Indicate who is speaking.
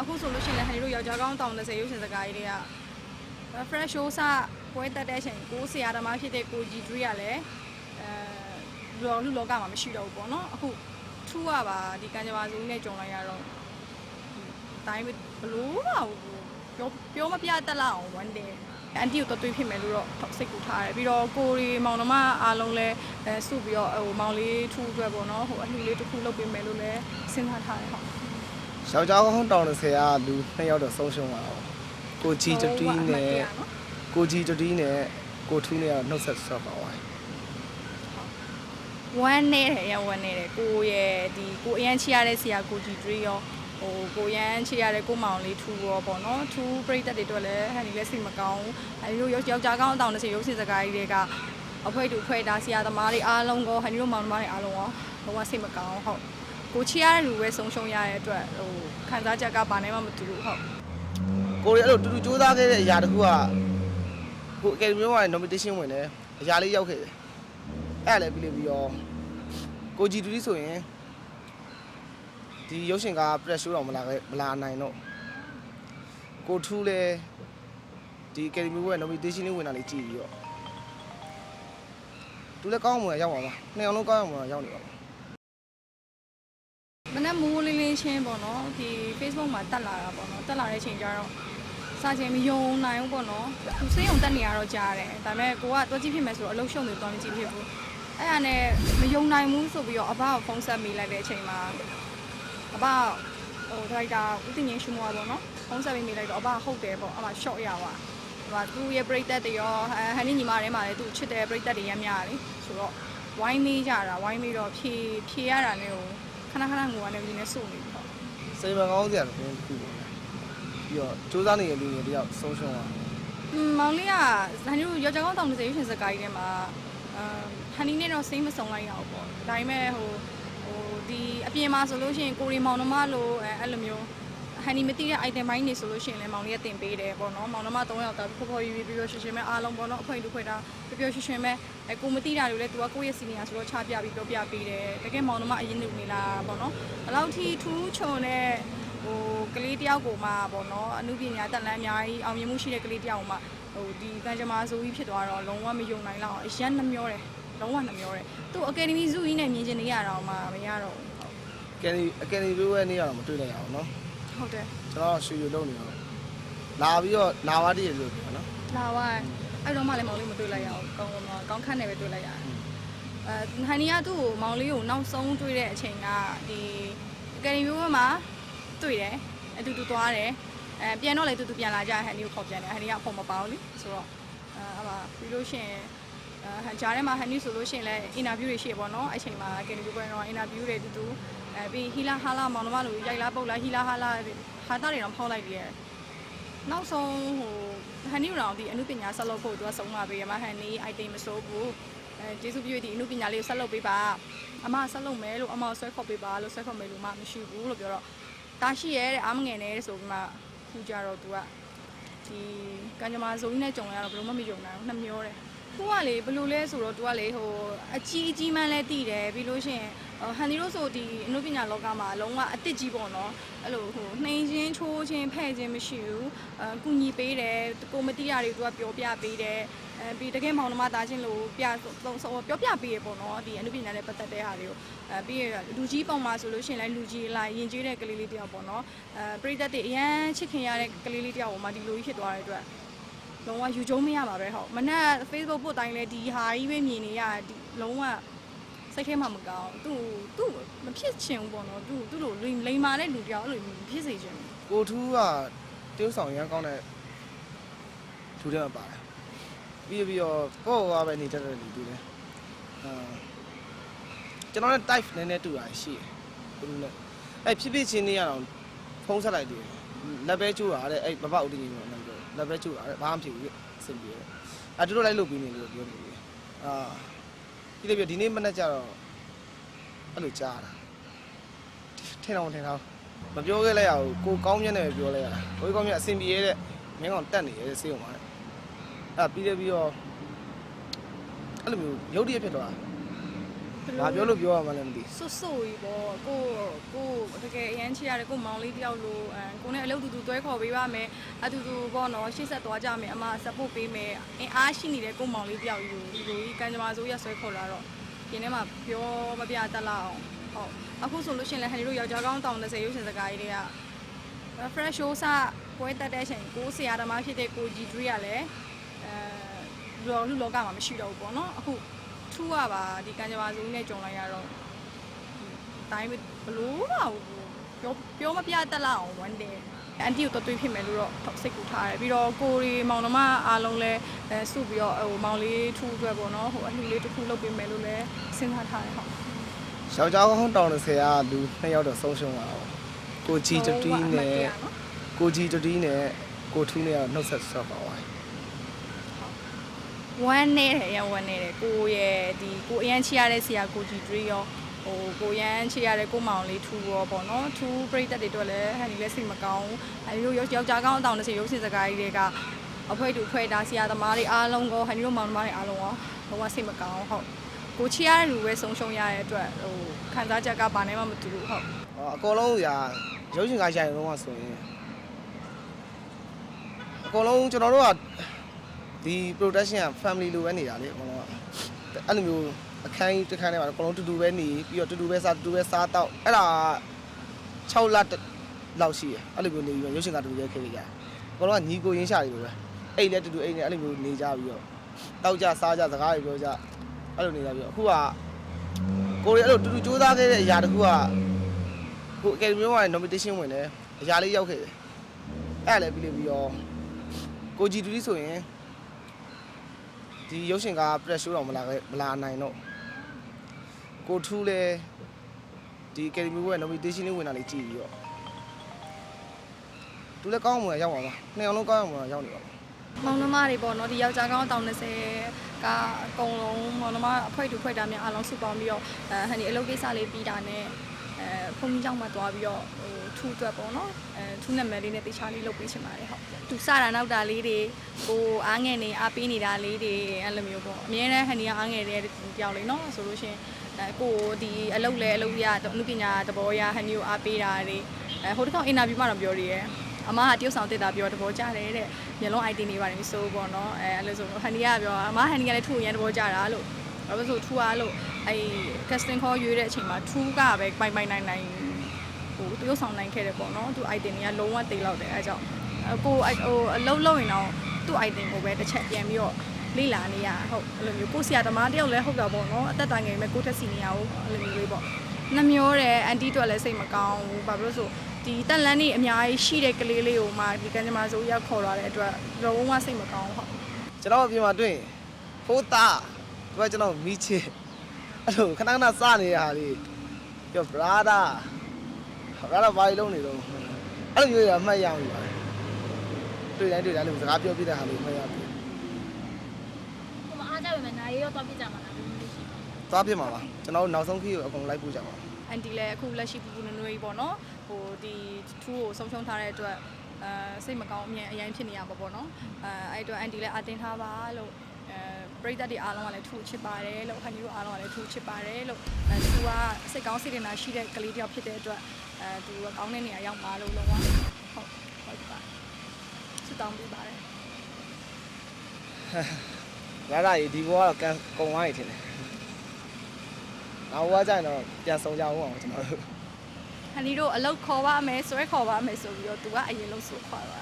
Speaker 1: အခုဆိုလို့ရှိရင်လည်းဟန်ဒီတို့ယောက်ျားကောင်းတောင်30ရုပ်ရှင်စကားကြီးတွေက fresh show စပွဲတက်တဲ့အချိန်ကိုဆရာသမားဖြစ်တဲ့ကိုကြီးတွေးရလဲအဲလောလူလောကမှာမရှိတော့ဘူးပေါ့နော်အခုထူးရပါဒီကံကြမ္မာစုနဲ့ကြုံလိုက်ရတော့တိုင်းဘလို့ပါဘူးပြောပြောမပြတတ်လောက်အောင် one day အန်တီကိုတော့တွေးဖြစ်မယ်လို့တော့စိတ်ကူထားတယ်ပြီးတော့ကိုရီမောင်နှမအားလုံးလဲအဲစုပြီးတော့ဟိုမောင်လေးထူးအတွက်ပေါ့နော်ဟိုအလှူလေးတစ်ခုလုပ်ပေးမယ်လို့လဲစဉ်းစားထားတယ်ဟုတ်
Speaker 2: ယောက်ျားကောင်းတောင်းတဲ့ဆရာကလူနှစ်ယောက်တော့ဆုံးရှုံးသွားတော့ကိုကြီးတတီးနဲ့ကိုကြီးတတီးနဲ့ကိုထူးနဲ့ကနှုတ်ဆက်ဆော့ပါသွားတယ်
Speaker 1: ဝမ်းနေတယ်ရဝမ်းနေတယ်ကိုရဲ့ဒီကိုအရန်ချီရတဲ့ဆရာကိုကြည်တွေးရောဟိုကိုရန်ချီရတဲ့ကိုမောင်လေးထူရောပေါ့နော်ထူပြိတက်တွေအတွက်လည်းဟန်ဒီလည်းစိတ်မကောင်းအဲဒီလိုယောက်ျားကောင်းအတောင်တစ်စီရုပ်ရှင်စကားကြီးတွေကအဖွဲတူဖွဲတာဆရာသမားတွေအားလုံးကောဟန်ဒီတို့မောင်နှမတွေအားလုံးရောလုံးဝစိတ်မကောင်းဟုတ် ကိုချီရတဲ့လူပဲဆုံးရှုံးရတဲ့အတွက်ဟိုခံစားချက်ကဘာနဲ့မှမတူဘူးဟုတ်
Speaker 2: ကိုရီအဲ့လိုတူတူစူးစမ်းခဲ့တဲ့အရာတခုကကိုအကယ်ဒမီက nomination ဝင်တယ်အရာလေးရောက်ခဲ့တယ်အဲ့ဒါလည်းပြီးလို့ပြီးတော့ကိုကြီးတူတီဆိုရင်ဒီရုပ်ရှင်က press show တော့မလာခဲ့မလာနိုင်တော့ကိုထူးလဲဒီ academy က nomination လေးဝင်တာလေးကြည့်ပြီးတော့သူလည်းကောင်းမှရောက်ပါပါနှစ်ယောက်လုံးကောင်းမှရောက်နေပါပါ
Speaker 1: မနေ့မိုးလေးလေးချင်းပေါ့နော်ဒီ Facebook မှာတက်လာတာပေါ့နော်တက်လာတဲ့အချိန်ကျတော့စာချင်းမယုံနိုင်ဘူးပေါ့နော်သူစိတ်ုံတက်နေရတော့ကြားတယ်ဒါပေမဲ့ကိုကတွက်ကြည့်ဖြစ်မယ်ဆိုတော့အလုံးရှုံနေတော့မကြည့်ဖြစ်ဘူးအဲ့ဒါနဲ့မယုံနိုင်ဘူးဆိုပြီးတော့အဘကိုဖုန်းဆက်မိလိုက်တဲ့အချိန်မှာအဘဟိုဒရိုက်တာဦးတင်ငင်းရှုမောပေါ့နော်ဖုန်းဆက်မိလိုက်တော့အဘဟုတ်တယ်ပေါ့အမ short ရပါဟိုသူ့ရဲ့ပရိသတ်တွေရောဟန်နီညီမတွေမှာလည်းသူ့ချစ်တဲ့ပရိသတ်တွေရမ်းများတယ်ဆိုတော့ဝိုင်းမေးကြတာဝိုင်းမေးတော့ဖြေဖြေရတာနဲ့ဟို ခဏခဏငိုရတယ်ဒီနေ့စုနေပြီပေါ့
Speaker 2: စိတ်မကောင်းစရာတော့တစ်ခုပါပဲပြီးတော့စူးစမ်းနေတဲ့လူတွေတယောက်ဆုံးရှုံးသွား
Speaker 1: อืมမောင်လေးကဟန်နီတို့ယောက်ျားကောင်းတောင်တစ်စိရှင်စကားကြီးထဲမှာအမ်ဟန်နီနဲ့တော့စိတ်မဆုံးလိုက်ရဘူးပေါ့ဒါပေမဲ့ဟိုဟိုဒီအပြင်မှာဆိုလို့ရှိရင်ကိုရီမောင်နှမလို့အဲအဲ့လိုမျိုး ဟန်နီမသိတဲ့ item ပိုင်းနေဆိုလို့ရှိရင်လည်းမောင်လေးကတင်ပေးတယ်ပေါ့နော်မောင်နှမ၃ယောက်တော့ဖော်ဖော်ရွေ့ရွေ့ပြီးတော့ရှင်ရှင်ပဲအားလုံးပေါ့နော်အခွင့်အတူခွင့်တာပျော်ပျော်ရွှင်ရွှင်ပဲအဲကိုမသိတာတွေလည်းသူကကိုယ့်ရဲ့စီနီယာဆိုတော့ချပြပြီးပြောပြပေးတယ်တကယ်မောင်နှမအရင်လူနေလားပေါ့နော်ဘယ်လောက်ထိထူးချွန်တဲ့ဟိုကလေးတယောက်ကိုမှပေါ့နော်အမှုပညာတက်လန်းအများကြီးအောင်မြင်မှုရှိတဲ့ကလေးတယောက်ကိုမှဟိုဒီကံကြမ္မာဆိုပြီးဖြစ်သွားတော့လုံးဝမယုံနိုင်လောက်အောင်အရန်နှမျောတယ်လုံးဝနှမျောတယ်သူအကယ်ဒမီဇူကြီးနဲ့မြင်ချင်နေရတော့မှမရတော့
Speaker 2: ကယ်နီအကယ်နီလိုရဲ့နေရတော့မတွေ့နိုင်အောင်နော်
Speaker 1: ဘူး ဟုတ်တယ်
Speaker 2: ကျွန်တော်ရွှေရွှေလုံးနေတော့လာပြီးတော့နာဝတည်းရလို့ပြောနော်
Speaker 1: လာဝိုင်းအဲ့တော့မှလည်းမောင်လေးမတွေ့လိုက်ရအောင်ကောင်းကောင်းတော့ကောင်းခန့်နေပဲတွေ့လိုက်ရတယ်အဲဟန်နီကသူ့ကိုမောင်လေးကိုနောက်ဆုံးတွေ့တဲ့အချိန်ကဒီအကယ်ဒမီဘက်မှာတွေ့တယ်အတူတူသွားတယ်အဲပြန်တော့လေတူတူပြန်လာကြဟန်နီကိုခေါ်ပြန်တယ်ဟန်နီကအဖို့မပါဘူးလေဆိုတော့အဲအပါပြီးလို့ရှိရင် အဲဟန်ဂျာထဲမှာဟန်နီဆိုလို့ရှိရင်လည်းအင်တာဗျူးတွေရှိရပေါ့နော်အဲ့ချိန်မှာကင်နီဘူပွဲတော့အင်တာဗျူးတွေတူတူအဲပြီးဟီလာဟာလာမောင်နှမလိုရိုက်လားပုတ်လားဟီလာဟာလာဟာတာတွေတော့ဖောက်လိုက်တယ်နောက်ဆုံးဟိုဟန်နီရောင်ဒီအမှုပညာဆက်လုပ်ဖို့သူကဆုံးလာပေးရမှာဟန်နီ item မစိုးဘူးအဲကျေးဇူးပြုဒီအမှုပညာလေးကိုဆက်လုပ်ပေးပါအမဆက်လုပ်မယ်လို့အမဆွဲခေါ်ပေးပါလို့ဆွဲခေါ်မယ်လို့မှမရှိဘူးလို့ပြောတော့တာရှိရဲတဲ့အားမငယ်နဲ့ဆိုပြီးမှခုကြတော့သူကဒီကံကြမ္မာဇုံကြီးနဲ့ကြုံရတော့ဘယ်လိုမှမယုံနိုင်ဘူးနှမျောတယ် သူကလေဘယ်လိုလဲဆိုတော့သူကလေဟိုအကြီးအကြီးမှန်းလဲတည်တယ်ပြီးလို့ရှိရင်ဟန်ဒီတို့ဆိုဒီအနုပညာလောကမှာလုံးဝအစ်စ်ကြီးပေါ့နော်အဲ့လိုဟိုနှိမ်ချင်းချိုးချင်းဖဲ့ချင်းမရှိဘူးအကူညီပေးတယ်ကိုမတိရတွေသူကပြောပြပေးတယ်အဲပြီးတကယ်မောင်နှမသားချင်းလို့ပြဆုံးဆုံးပြောပြပေးရပေါ့နော်ဒီအနုပညာနဲ့ပတ်သက်တဲ့ဟာတွေကိုအဲပြီးရလူကြီးပုံမှာဆိုလို့ရှိရင်လည်းလူကြီးလာရင်ကျေးတဲ့ကလေးလေးတယောက်ပေါ့နော်အဲပရိသတ်တွေအရန်ချစ်ခင်ရတဲ့ကလေးလေးတယောက်ပေါ်မှာဒီလိုကြီးဖြစ်သွားတဲ့အတွက် လုံးဝယူကျုံမရပါပဲဟုတ်မနက် Facebook ပို့တိုင်းလဲဒီဟာကြီးပဲမြင်နေရဒီလုံးဝစိတ်ထဲမှာမကောင်းသူ့သူ့မဖြစ်ချင်ဘူးပေါ့နော်သူ့သူ့လိုလိမ်လိမ်မာတဲ့လူတယောက်အဲ့လိုမဖြစ်စေချင်ဘူး
Speaker 2: ကိုထူးကတရုတ်ဆောင်ရမ်းကောင်းတဲ့ထူးတဲ့မှာပါတယ်ပြီးပြီးတော့ကိုယ့်ဟောပဲနေတတ်တဲ့လူတူတယ်အာကျွန်တော်နဲ့ type နည်းနည်းတူတာရှိတယ်သူနဲ့အဲ့ဖြစ်ဖြစ်ချင်းနေရအောင်ဖုံးဆက်လိုက်တယ်လက်ပဲကျိုးတာတဲ့အဲ့ဘဘဦးတင်ကြီးက လည်းပြောလက်ပဲကျိုးတာတဲ့ဘာမှမဖြစ်ဘူးအဆင်ပြေတယ်အဲ့တူတော့လိုက်လုပ်ပြီးနေလို့ပြောနေပြီအာဒီလိုပြောဒီနေ့မနေ့ကျတော့အဲ့လိုကြားတာထင်တော့ထင်တော့မပြောခဲ့လိုက်ရဘူးကိုကောင်းမြတ်နဲ့ပဲပြောလိုက်ရတာကိုကောင်းမြတ်အဆင်ပြေရဲ့မင်းကောင်တက်နေရဲ့စေးအောင်ပါတဲ့အဲ့ပြီးတယ်ပြီးတော့အဲ့လိုမျိုးရုပ်တရက်ဖြစ်သွားတာ ဘာပြောလို့ပြောရမှလည်းမသိ
Speaker 1: ဆွတ်ဆွတ်ကြီးပေါ့ကိုကိုတကယ်အရန်ချရတဲ့ကိုမောင်လေးတယောက်လိုအဲကိုနဲ့အလုပ်တူတူတွဲခေါ်ပေးပါမယ်အတူတူပေါ့နော်ရှေ့ဆက်သွားကြမယ်အမ support ပေးမယ်အင်အားရှိနေတဲ့ကိုမောင်လေးတယောက်ယူဒီလိုကြီးကံကြမ္မာဆိုရဆွဲခေါ်လာတော့ဒီထဲမှာပြောမပြတတ်လောက်အောင်ဟုတ်အခုဆိုလို့ရှိရင်လည်းဟန်ဒီတို့ယောက်ျားကောင်းတောင်30ရုပ်ရှင်စကားကြီးတွေက fresh show စပွဲတက်တဲ့အချိန်ကိုဆရာသမားဖြစ်တဲ့ကိုကြီးတွေးရလဲအဲလောလူလောကမှာမရှိတော့ဘူးပေါ့နော်အခု ထူးရပါဒီကံကြမ္မာဆိုနဲ့ကြုံလိုက်ရတော့တိုင်းဘလို့ပါဘူးပြောပြောမပြတတ်လောက်အောင်ဝမ်းတယ်အန်တီကိုတော့တွေးဖြစ်မယ်လို့တော့စိတ်ကူထားတယ်ပြီးတော့ကိုရီမောင်နှမအားလုံးလဲအဲစုပြီးတော့ဟိုမောင်လေးထူအတွက်ပေါ့နော်ဟိုအလှလေးတစ်ခုလုပ်ပေးမယ်လို့လဲစဉ်းစားထားတယ်ဟုတ်
Speaker 2: ယောက်ျားကောင်းတောင်း30ကလူနှစ်ယောက်တော့ဆုံးရှုံးပါတော့ကိုကြီးတတီးနဲ့ကိုကြီးတတီးနဲ့ကိုထူးနဲ့ကတော့နှုတ်ဆက်ဆော့ပါသွားတယ်
Speaker 1: ဝမ်းနေတယ်ရဝမ်းနေတယ်ကိုရဲ့ဒီကိုအရန်ချရတဲ့ဆရာကိုကြီးတွေရောဟိုကိုရန်ချရတဲ့ကိုမောင်လေးထူရောပေါ့နော်ထူပြိတက်တွေတော့လဲဟန်ဒီလဲစိတ်မကောင်းအဲဒီလိုယောက်ျားကောင်းအတောင်တစ်စီရုပ်ရှင်စကားကြီးတွေကအဖွဲတူဖွဲတာဆရာသမားတွေအားလုံးကောဟန်ဒီလိုမောင်နှမတွေအားလုံးရောတော့စိတ်မကောင်းဟုတ်ကိုချရတဲ့လူပဲဆုံးရှုံးရတဲ့အတွက်ဟိုခံစားချက်ကဘာနဲ့မှမတူဘူးဟုတ်
Speaker 2: ဟောအကုန်လုံးရာရုပ်ရှင်ကားရိုက်တော့ဆိုရင်အကုန်လုံးကျွန်တော်တို့က ဒီ production က family လိုပဲနေတာလေအကုန်လုံးကအဲ့လိုမျိုးအခန်းကြီးတစ်ခန်းထဲမှာအကုန်လုံးတူတူပဲနေပြီးတော့တူတူပဲစားတူတူပဲစားတော့အဲ့ဒါ6လလောက်ရှိရအဲ့လိုမျိုးနေပြီးတော့ရုပ်ရှင်ကတူတူပဲခေခဲ့ကြတယ်အကုန်လုံးကညီကိုရင်းရှာတွေလိုပဲအိတ်လည်းတူတူအိတ်နဲ့အဲ့လိုမျိုးနေကြပြီးတော့တောက်ကြစားကြစကားတွေပြောကြအဲ့လိုနေကြပြီးတော့အခုကကိုရီအဲ့လိုတူတူစူးစမ်းခဲ့တဲ့အရာတခုကကိုအကယ်ဒမီမှာ nomination ဝင်တယ်အရာလေးရောက်ခဲ့တယ်အဲ့ဒါလည်းပြီးလို့ပြီးတော့ကိုဂျီတူဒီဆိုရင် ဒီရုပ်ရှင်က press show တော့မလာခဲ့မလာနိုင်တော့ကိုထူးလဲဒီအကယ်ဒမီရဲ့ nomination လေးဝင်တာလေးကြည့်ပြီးတော့သူလည်းကောင်းမှရောက်ပါပါနှစ်အောင်လုံးကောင်းမှရောက်နေပါပါ
Speaker 1: မောင်နှမတွေပေါ့နော်ဒီယောက်ျားကောင်းတောင်30ကအကုန်လုံးမောင်နှမအဖွဲတူဖွဲတာများအားလုံးစုပေါင်းပြီးတော့အဲဟန်ဒီအလုပ်ကိစ္စလေးပြီးတာနဲ့ အဲဖုန်းကြီးကြောင့်မှသွားပြီးတော့ဟိုထူးအတွက်ပေါ့နော်အဲထူးနာမည်လေးနဲ့တေချာလေးလုပ်ပေးချင်ပါတယ်ဟုတ်သူစတာနောက်တာလေးတွေကိုအားငယ်နေအားပေးနေတာလေးတွေအဲ့လိုမျိုးပေါ့အများနဲ့ဟန်ဒီကအားငယ်တဲ့ကြောင်လေးနော်ဆိုလို့ရှိရင်အဲကိုဒီအလုပ်လဲအလုပ်ရအမှုပညာသဘောရဟန်ဒီကိုအားပေးတာတွေအဲဟိုတစ်ခေါက်အင်တာဗျူးမှတော့ပြောရည်အမကတရုတ်ဆောင်တက်တာပြောတဘောကြတယ်တဲ့မျက်လုံး ID နေပါတယ်ဆိုပေါ့နော်အဲအဲ့လိုဆိုဟန်နီကပြောအမဟန်နီကလည်းထူရန်တဘောကြတာလို့ဘာလို့ဆိုထူအားလို့ အဲ casting call ရွေးတဲ့အချိန်မှာထူကပဲပိုင်ပိုင်နိုင်နိုင်ဟိုတရုတ်ဆောင်နိုင်ခဲ့တယ်ပေါ့နော်သူ ID တွေကလုံးဝတိတ်လောက်တယ်အဲကြောင့်ကိုဟိုအလုံးလုံးရင်တော့သူ့ ID ကိုပဲတစ်ချက်ပြန်ပြီးတော့လေ့လာနေရဟုတ်အဲ့လိုမျိုးကိုဆရာသမားတယောက်လည်းဟုတ်တာပေါ့နော်အသက်တိုင်ငယ်မဲ့ကိုထက်စီနေရအောင်အဲ့လိုမျိုးလေးပေါ့နှမျောတယ်အန်တီတို့လည်းစိတ်မကောင်းဘူးဘာလို့လဲဆိုဒီတက်လန်းနေအများကြီးရှိတဲ့ကလေးလေးကိုမှဒီကံကြမ္မာဆိုရောက်ခေါ်လာတဲ့အတွက်လုံးဝစိတ်မကောင်းဟုတ်
Speaker 2: ကျွန်တော်အပြင်မှာတွေ့ရင်ဖိုးသားသူကကျွန်တော်မိချစ် အဲ့လိုခဏခဏစနေတဲ့ဟာလေးပြော brother brother ဘာလို့လုံးနေတော့အဲ့လိုမျိုးရအမှတ်ရအောင်ယူပါတယ်တွေ့တိုင်းတွေ့တိုင်းလည်းစကားပြောပြတဲ့ဟာလေးမှတ်ရပြီ
Speaker 3: ဟိုမှာအားကြပဲမယ်နာရီရောတော့ပြကြမှာလားဘယ်လိုရှိလဲ
Speaker 2: သွားပြမှာပါကျွန်တော်တို့နောက်ဆုံးခီးကိုအကုန်လိုက်ပို့ကြပါ
Speaker 1: အန်တီလည်းအခုလက်ရှိပူပူနွေ့နွေ့ကြီးပေါ့နော်ဟိုဒီထူးကိုဆုံးရှုံးထားတဲ့အတွက်အဲစိတ်မကောင်းအမြင်အရင်ဖြစ်နေရပါပေါ့နော်အဲအဲ့အတွက်အန်တီလည်းအတင်းထားပါလို့ အဲပရိသတ်တွေအားလုံးကလည်းထူးချစ်ပါတယ်လို့ခဏတို့အားလုံးကလည်းထူးချစ်ပါတယ်လို့အဲသူကစိတ်ကောင်းစိတ်တင်တာရှိတဲ့ကလေးတစ်ယောက်ဖြစ်တဲ့အတွက်အဲသူကကောင်းတဲ့နေရာရောက်ပါလို့လုံးဝဟုတ်ဟုတ်ပါဆုတောင်းပေးပါတယ်
Speaker 2: ရရကြီးဒီဘောကတော့ကန်ကုံသွားရထင်တယ်နောက်ဘွားကျရင်တော့ပြန်ဆောင်ကြအောင်အောင်ကျွန်တော်တို့
Speaker 1: ဟန်ဒီတို့အလုတ်ခေါ်ပါမယ်ဆွဲခေါ်ပါမယ်ဆိုပြီးတော့သူကအရင်လို့ဆိုခေါ်တာ